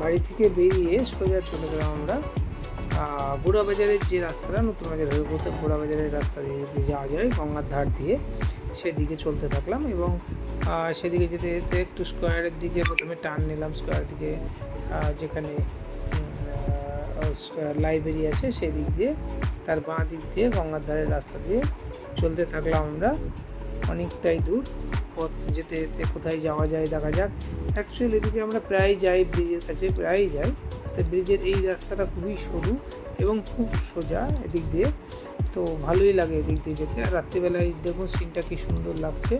বাড়ি থেকে বেরিয়ে সোজা চলে গেলাম আমরা বুড়া বাজারের যে রাস্তাটা, নতুন বাজার হয়ে বলতে বুড়া বাজারের রাস্তা দিয়ে যাওয়া যায়, গঙ্গার ধার দিয়ে সেদিকে চলতে থাকলাম এবং সেদিকে যেতে যেতে একটু স্কোয়ারের দিকে প্রথমে টার্ন নিলাম স্কোয়ার দিকে যেখানে লাইব্রেরি আছে সেই দিক দিয়ে, তার বাঁ দিক দিয়ে গঙ্গার ধারের রাস্তা দিয়ে চলতে থাকলাম আমরা, অনেকটাই দূর। পথ যেতে যেতে কোথায় যাওয়া যায় দেখা যাক। অ্যাকচুয়ালি এদিকে আমরা প্রায় যাই ব্রিজের কাছে, প্রায়ই যাই। তো ব্রিজের এই রাস্তাটা খুবই সরু এবং খুব সোজা এদিক দিয়ে। তো ভালোই লাগে এদিক দিয়ে যেতে। আর রাত্রিবেলায় দেখুন সিনটা কি সুন্দর লাগছে।